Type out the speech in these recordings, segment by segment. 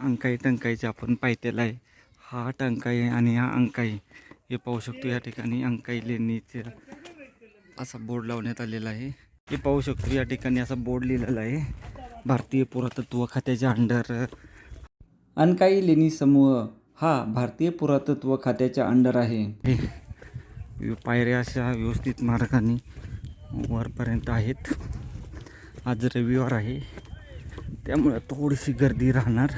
अंकाई टंकाईचे आपण पायथ्याला आहे हा टंकाई आणि हा अंकाई हे पाहू शकतो या ठिकाणी अंकाई लेणीचे असा बोर्ड लावण्यात आलेला आहे. हे पाहू शकतो या ठिकाणी असा बोर्ड लिहिलेला आहे. भारतीय पुरातत्व खात्याच्या अंडर. अनकाई लेणी समूह हा भारतीय पुरातत्व खात्याच्या अंडर आहे. हे पायऱ्या अशा व्यवस्थित मार्गाने वरपर्यंत आहेत. आज रविवार आहे. त्यामुळे थोडीशी गर्दी राहणार.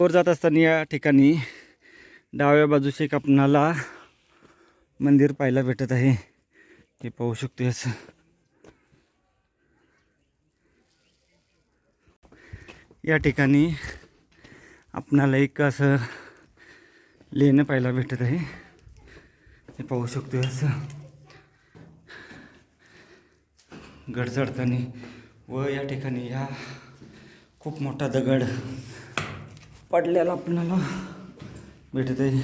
वर जात असताना या ठिकाणी डाव्या बाजूशी एक आपणाला मंदिर पाहायला भेटत आहे. हे पाहू शकतो असं. या ठिकाणी आपणाला एक असं लेणं पाहायला भेटत आहे. हे पाहू शकतो असं. गड चढताना व या ठिकाणी या खूप मोठा दगड पडलेला आपल्याला भेटत आहे.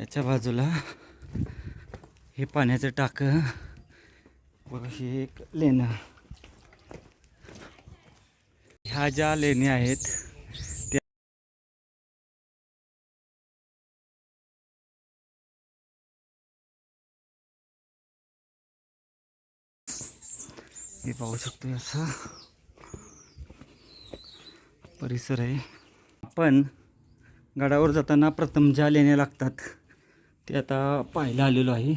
याच्या बाजूला हे पाण्याचं टाकं व हे एक लेणं. ह्या ज्या लेणी आहेत त्या हे पाहू शकतो असा परिसर आहे. आपण गडावर जाताना प्रथम ज्या लेण्या लागतात ते आता पाहायला आलेलो आहे.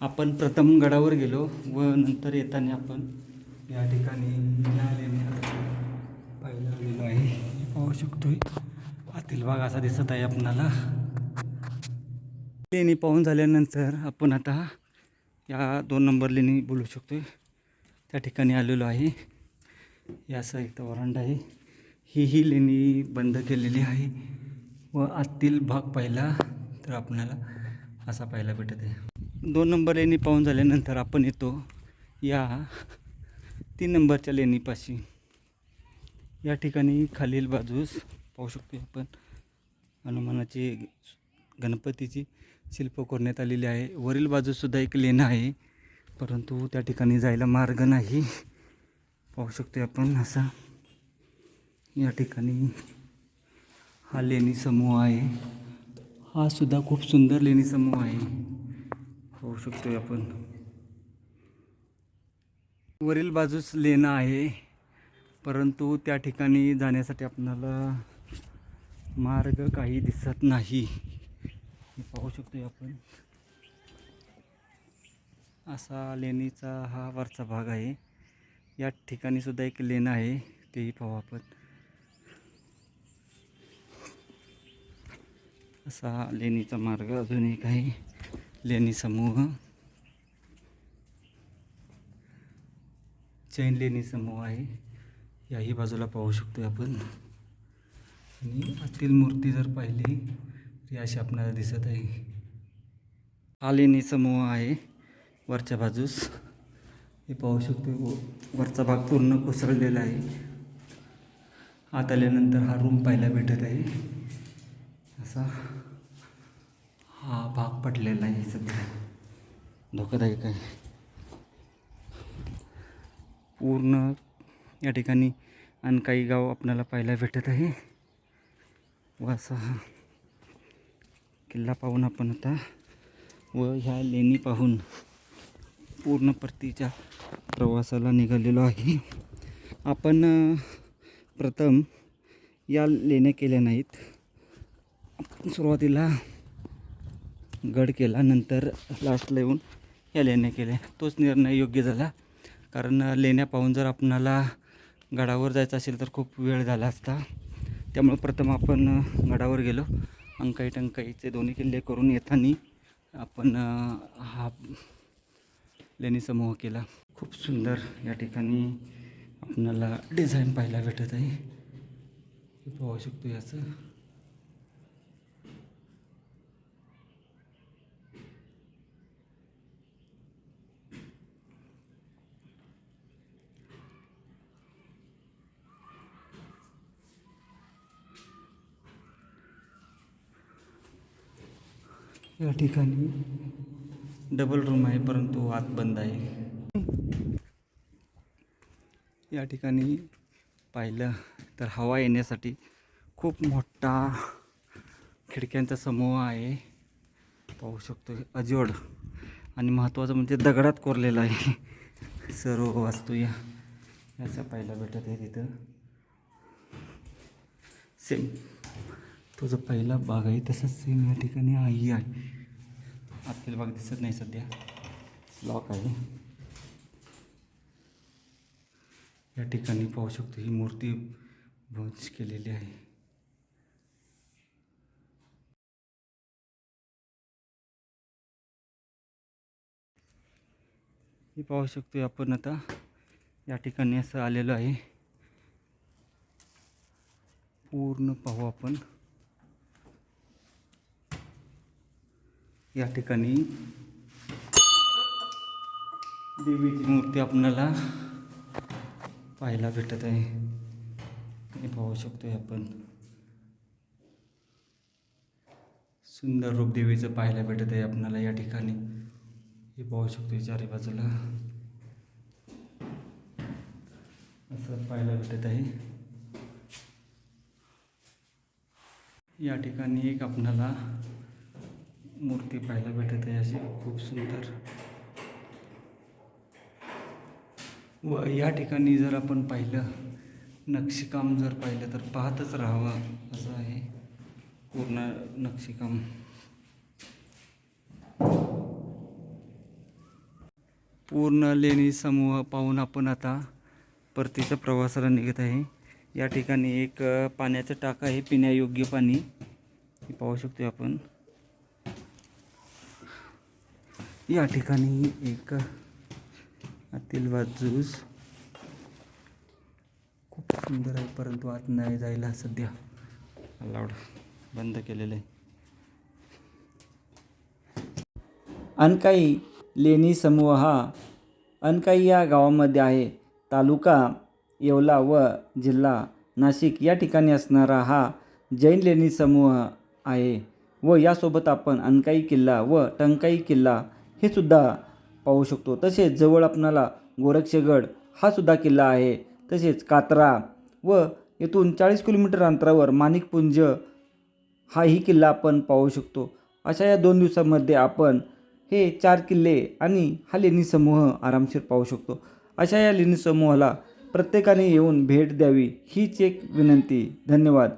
आपण प्रथम गडावर गेलो व नंतर येताना आपण या ठिकाणी या लेण्या पाहायला आहे. पाहू शकतोय. आतील भाग असा दिसत आहे आपणाला लेणी पाहून झाल्यानंतर आपण आता या दोन नंबर लेणी बोलू शकतोय. त्या ठिकाणी आलेलो आहे. याचा एक वरांडा आहे. ही ही लेणी बंद केलेली आहे. व आतील भाग पाहिला तर आपणाला असा पाहायला भेटत आहे. दोन नंबर लेणी पाहून झाल्यानंतर आपण येतो या तीन नंबरच्या लेणीपाशी. या ठिकाणी खालील बाजूस पाहू शकतो आपण हनुमानाची गणपतीची शिल्प करण्यात आलेली आहे. वरील बाजूसुद्धा एक लेणं आहे परंतु त्या ठिकाणी जायला मार्ग नाही. पाहू शकतो आपण असा. या ठिकाणी हा लेणी समूह आहे. हा सुद्धा खूप सुंदर लेणी समूह आहे. पाहू शकतो आपण. वरील बाजूस लेणं आहे. परंतु त्या ठिकाणी जाण्यासाठी आपणाला मार्ग काही दिसत नाही. हे पाहू शकतो आपण. असा लेणीचा हा वरचा भाग आहे. या ठिकाणी सुद्धा एक लेण आहे. तेही पाहू आपण. असा लेणीचा मार्ग अजून एक आहे. लेणी समूह. जैन लेणी समूह आहे. याही बाजूला पाहू शकतो आपण. आणि आतील मूर्ती जर पाहिली तर अशी आपल्याला दिसत आहे. हा लेणी समूह आहे वरच्या बाजूस. हे पाहू शकतो व- वरचा भाग पूर्ण कोसळलेला आहे. आत आल्यानंतर हा रूम पाहायला भेटत आहे. असा हा भाग पडलेला आहे सध्या. धोकादायक आहे. पूर्ण या ठिकाणी आणि काही गाव आपल्याला पाहायला भेटत आहे. व असा हा किल्ला पाहून आपण आता व ह्या लेणी पाहून पूर्ण परतीच्या प्रवासाला निघालेलो आहे. आपण प्रथम या लेण्या केल्या नाहीत. आपण सुरुवातीला गड केला नंतर लास्टला येऊन या लेण्या केल्या. तोच निर्णय योग्य झाला. कारण लेण्या पाहून जर आपणाला गडावर जायचं असेल तर खूप वेळ झाला असता. त्यामुळे प्रथम आपण गडावर गेलो. अंकाई टंकाईचे दोन्ही किल्ले करून येताना आपण हा लेणी समूह केला. खूप सुंदर या ठिकाणी आपणाला डिझाईन पाहायला भेटत आहे. पाहू शकतो याचं. या ठिकाणी डबल रूम आहे परंतु आत बंद आहे. या ठिकाणी पाहिलं तर हवा येण्यासाठी खूप मोठा खिडक्यांचा समूह आहे. पाहू शकतो अजोड आणि महत्त्वाचं म्हणजे दगडात कोरलेला आहे. सर्व वास्तू या याचा पाहायला भेटत आहे तिथं. सेम तो जो पहिला भाग आहे तसंच सेम या ठिकाणी आई आहे. आतील भाग दिसत नाही सध्या. लॉक आहे. या ठिकाणी पाहू शकतो ही मूर्ती भंज केलेली आहे. हे पाहू शकतो आपण आता. या ठिकाणी असं आलेलो आहे. पूर्ण पाहू आपण. या ठिकाणी देवीची मूर्ती आपणाला पाहायला भेटत आहे. हे पाहू शकतोय आपण. सुंदर रूप देवीचं पाहायला भेटत आहे आपणाला या ठिकाणी. हे पाहू शकतोय चारी बाजूला. असं पाहायला भेटत आहे. या ठिकाणी एक आपणाला मूर्ती पाहायला भेटत आहे अशी. खूप सुंदर. व या ठिकाणी जर आपण पाहिलं नक्षीकाम जर पाहिलं तर पाहतच राहावं असं आहे. पूर्ण नक्षीकाम. पूर्ण लेणी समूह पाहून आपण आता परतीच्या प्रवासाला निघत आहे. या ठिकाणी एक पाण्याचं टाक आहे. पिण्यायोग्य पाणी. पाहू शकतो आपण. या ठिकाणी एक आतील बाजूस खूप सुंदर आहे परंतु आत नाही जायला सध्या अलाउड बंद केलेलं आहे. अनकाई लेणी समूह हा अनकाई या गावामध्ये आहे. तालुका येवला व जिल्हा नाशिक या ठिकाणी असणारा हा जैन लेणी समूह आहे व यासोबत आपण अनकाई किल्ला व टंकाई किल्ला हे सुद्धा पाहू शकतो. तसेच जवळ आपणाला गोरक्षगड हा सुद्धा किल्ला आहे. तसेच कात्रा व येथून चाळीस किलोमीटर अंतरावर माणिकपुंज हाही किल्ला आपण पाहू शकतो. अशा या दोन दिवसामध्ये आपण हे चार किल्ले आणि हा लेणी समूह आरामशीर पाहू शकतो. अशा या लेणी समूहाला प्रत्येकाने येऊन भेट द्यावी हीच एक विनंती. धन्यवाद.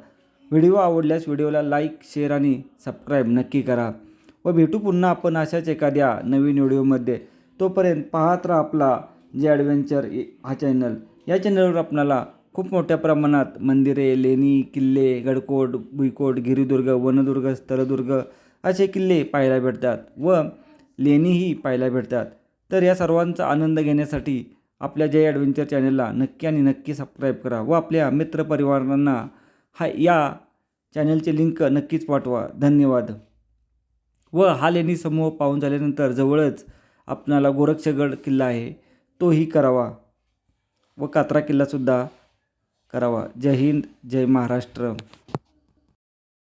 व्हिडिओ आवडल्यास व्हिडिओला लाईक शेअर आणि सबस्क्राईब नक्की करा. व भेटू पुन्हा आपण अशाच एखाद्या नवीन व्हिडिओमध्ये. तोपर्यंत पाहत राहा आपला जे ॲडव्हेंचर हा चॅनल या चॅनलवर आपणाला खूप मोठ्या प्रमाणात मंदिरे लेणी किल्ले गडकोट भुईकोट गिरिदुर्ग वनदुर्ग स्थलदुर्ग असे किल्ले पाहायला भेटतात व लेणीही पाहायला भेटतात. तर या सर्वांचा आनंद घेण्यासाठी आपल्या जय ॲडव्हेंचर चॅनलला नक्की आणि नक्की सबस्क्राईब करा व आपल्या मित्रपरिवारांना हा या चॅनलचे लिंक नक्कीच पाठवा. धन्यवाद. व हा लेणी समूह पाहून झाल्यानंतर जवळच आपणाला गोरक्षगड किल्ला आहे तोही करावा व कात्रा किल्लासुद्धा करावा. जय हिंद जय महाराष्ट्र.